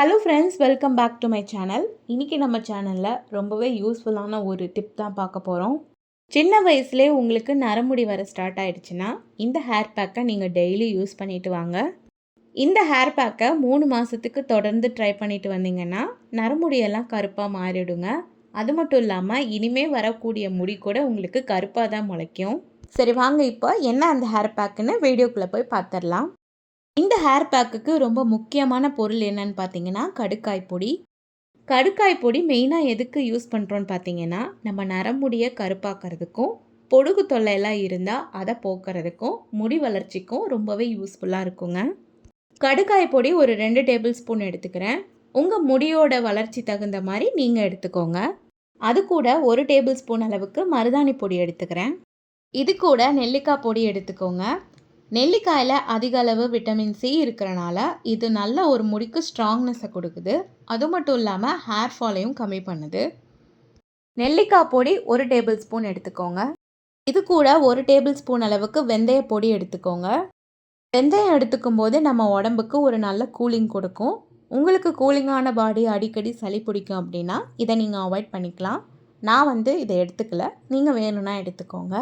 Hello friends welcome back to my channel இன்றைக்கி நம்ம சேனலில் ரொம்பவே யூஸ்ஃபுல்லான ஒரு டிப் தான் பார்க்க போகிறோம் சின்ன வயசுலேயே உங்களுக்கு நரமுடி வர ஸ்டார்ட் ஆகிடுச்சுன்னா இந்த ஹேர் பேக்கை நீங்கள் டெய்லி யூஸ் பண்ணிட்டு வாங்க. இந்த ஹேர் பேக்கை மூணு மாதத்துக்கு தொடர்ந்து ட்ரை பண்ணிட்டு வந்தீங்கன்னா நரமுடியெல்லாம் கருப்பாக மாறிடுங்க. அது மட்டும் இல்லாமல் இனிமே வரக்கூடிய முடி கூட உங்களுக்கு கருப்பாக தான் முளைக்கும். சரி வாங்க இப்போ என்ன அந்த ஹேர் பேக்குன்னு வீடியோக்குள்ளே போய் பார்த்துடலாம். இந்த ஹேர் பேக்குக்கு ரொம்ப முக்கியமான பொருள் என்னன்னு பார்த்தீங்கன்னா கடுக்காய் பொடி. கடுக்காய் பொடி மெயினாக எதுக்கு யூஸ் பண்ணுறோன்னு பார்த்தீங்கன்னா நம்ம நரமுடியை கருப்பாக்கிறதுக்கும் பொடுகு தொல்லையெல்லாம் இருந்தால் அதை போக்குறதுக்கும் முடி வளர்ச்சிக்கும் ரொம்பவே யூஸ்ஃபுல்லாக இருக்குங்க. கடுக்காய் பொடி ஒரு ரெண்டு டேபிள் ஸ்பூன் எடுத்துக்கிறேன். உங்கள் முடியோட வளர்ச்சி தகுந்த மாதிரி நீங்கள் எடுத்துக்கோங்க. அது கூட ஒரு டேபிள் ஸ்பூன் அளவுக்கு மருதாணி பொடி எடுத்துக்கிறேன். இது கூட நெல்லிக்காய் பொடி எடுத்துக்கோங்க. நெல்லிக்காயில் அதிக அளவு விட்டமின் சி இருக்கிறனால இது நல்ல ஒரு முடிக்கு ஸ்ட்ராங்னஸை கொடுக்குது. அது மட்டும் இல்லாமல் ஹேர் ஃபாலையும் கம்மி பண்ணுது. நெல்லிக்காய் பொடி ஒரு டேபிள் ஸ்பூன் எடுத்துக்கோங்க. இது கூட ஒரு டேபிள் ஸ்பூன் அளவுக்கு வெந்தய பொடி எடுத்துக்கோங்க. வெந்தயம் எடுத்துக்கும் போது நம்ம உடம்புக்கு ஒரு நல்ல கூலிங் கொடுக்கும். உங்களுக்கு கூலிங்கான பாடி அடிக்கடி சளி பிடிக்கும் அப்படின்னா இதை நீங்கள் அவாய்ட் பண்ணிக்கலாம். நான் வந்து இதை எடுத்துக்கல. நீங்கள் வேணும்னா எடுத்துக்கோங்க.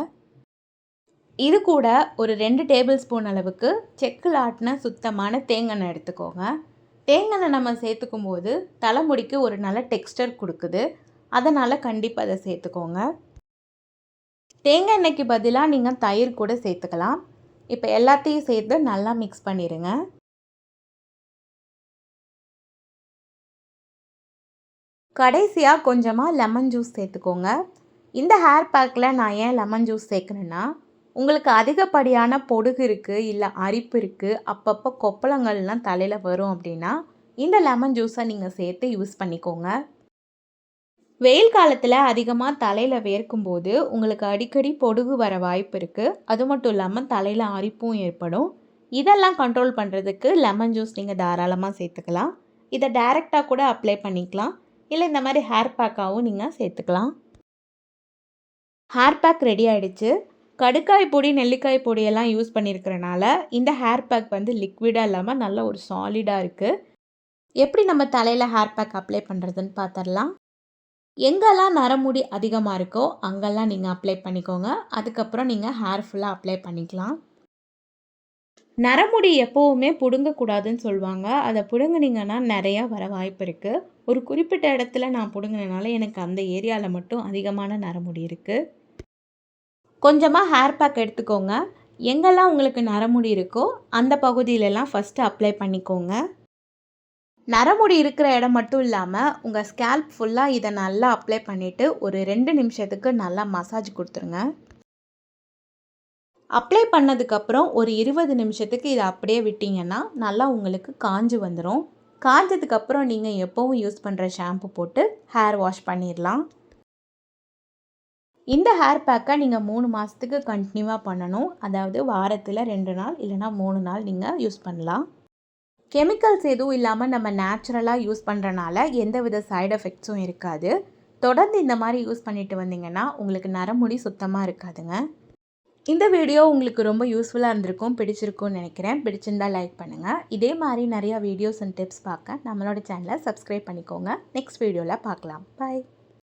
இது கூட ஒரு ரெண்டு டேபிள் ஸ்பூன் அளவுக்கு செக்கில் ஆட்டின சுத்தமான தேங்காய் எடுத்துக்கோங்க. தேங்காய் நம்ம சேர்த்துக்கும் போது தலைமுடிக்கு ஒரு நல்ல டெக்ஸ்டர் கொடுக்குது. அதனால் கண்டிப்பாக அதை சேர்த்துக்கோங்க. தேங்காய் எண்ணெய்க்கு பதிலாக நீங்கள் தயிர் கூட சேர்த்துக்கலாம். இப்போ எல்லாத்தையும் சேர்த்து நல்லா மிக்ஸ் பண்ணிடுங்க கடைசியாக கொஞ்சமாக லெமன் ஜூஸ் சேர்த்துக்கோங்க. இந்த ஹேர் பேக்கில் நான் ஏன் லெமன் ஜூஸ் சேர்க்குறேன்னா உங்களுக்கு அதிகப்படியான பொடுகு இருக்குது இல்லை அரிப்பு இருக்குது அப்பப்போ கொப்பளங்கள்லாம் தலையில் வரும் அப்படின்னா இந்த லெமன் ஜூஸை நீங்கள் சேர்த்து யூஸ் பண்ணிக்கோங்க. வெயில் காலத்தில் அதிகமாக தலையில் வேர்க்கும்போது உங்களுக்கு அடிக்கடி பொடுகு வர வாய்ப்பு இருக்குது அது மட்டும் இல்லாமல் தலையில் அரிப்பும் ஏற்படும். இதெல்லாம் கண்ட்ரோல் பண்ணுறதுக்கு லெமன் ஜூஸ் நீங்கள் தாராளமாக சேர்த்துக்கலாம். இதை டைரெக்டாக கூட அப்ளை பண்ணிக்கலாம். இல்லை இந்த மாதிரி ஹேர் பேக்காகவும் நீங்கள் சேர்த்துக்கலாம். ஹேர் பேக் ரெடி ஆகிடுச்சு கடுக்காய் பொடி நெல்லிக்காய் பொடியெல்லாம் யூஸ் பண்ணியிருக்கிறனால இந்த ஹேர் பேக் வந்து லிக்விடாக இல்லாமல் நல்ல ஒரு சாலிடாக இருக்குது எப்படி நம்ம தலையில் ஹேர் பேக் அப்ளை பண்ணுறதுன்னு பார்த்துடலாம் எங்கெல்லாம் நரமுடி அதிகமாக இருக்கோ அங்கெல்லாம் நீங்கள் அப்ளை பண்ணிக்கோங்க. அதுக்கப்புறம் நீங்கள் ஹேர் ஃபுல்லாக அப்ளை பண்ணிக்கலாம். நரமுடி எப்போவுமே பிடுங்கக்கூடாதுன்னு சொல்லுவாங்க. அதை பிடுங்குனீங்கன்னா நிறையா வர வாய்ப்பு இருக்குது ஒரு குறிப்பிட்ட இடத்துல நான் பிடுங்கினால எனக்கு அந்த ஏரியாவில் மட்டும் அதிகமான நரமுடி இருக்குது கொஞ்சமாக ஹேர் பேக் எடுத்துக்கோங்க. எங்கெல்லாம் உங்களுக்கு நரமுடி இருக்கோ அந்த பகுதியிலலாம் ஃபஸ்ட்டு அப்ளை பண்ணிக்கோங்க. நரமுடி இருக்கிற இடம் மட்டும் இல்லாமல் உங்கள் ஸ்கேல்ப் ஃபுல்லாக இதை நல்லா அப்ளை பண்ணிவிட்டு ஒரு ரெண்டு நிமிஷத்துக்கு நல்லா மசாஜ் கொடுத்துருங்க. அப்ளை பண்ணதுக்கப்புறம் ஒரு இருபது நிமிஷத்துக்கு இதை அப்படியே விட்டிங்கன்னா நல்லா உங்களுக்கு காஞ்சு வந்துடும் காஞ்சதுக்கப்புறம் நீங்கள் எப்போவும் யூஸ் பண்ணுற ஷாம்பு போட்டு ஹேர் வாஷ் பண்ணிடலாம் இந்த ஹேர் பேக்கை நீங்கள் மூணு மாதத்துக்கு கண்டினியூவாக பண்ணணும். அதாவது வாரத்தில் ரெண்டு நாள் இல்லைனா மூணு நாள் நீங்கள் யூஸ் பண்ணலாம். கெமிக்கல்ஸ் எதுவும் இல்லாமல் நம்ம நேச்சுரலாக யூஸ் பண்ணுறனால எந்த வித சைடு எஃபெக்ட்ஸும் இருக்காது. தொடர்ந்து இந்த மாதிரி யூஸ் பண்ணிட்டு வந்தீங்கன்னா உங்களுக்கு நரமுடி சுத்தமாக இருக்காதுங்க. இந்த வீடியோ உங்களுக்கு ரொம்ப யூஸ்ஃபுல்லாக இருந்திருக்கும் பிடிச்சிருக்கும்னு நினைக்கிறேன். பிடிச்சிருந்தால் லைக் பண்ணுங்கள் இதே மாதிரி நிறையா வீடியோஸ் அண்ட் டிப்ஸ் பார்க்க நம்மளோட சேனலை சப்ஸ்கிரைப் பண்ணிக்கோங்க. நெக்ஸ்ட் வீடியோவில் பார்க்கலாம். பாய்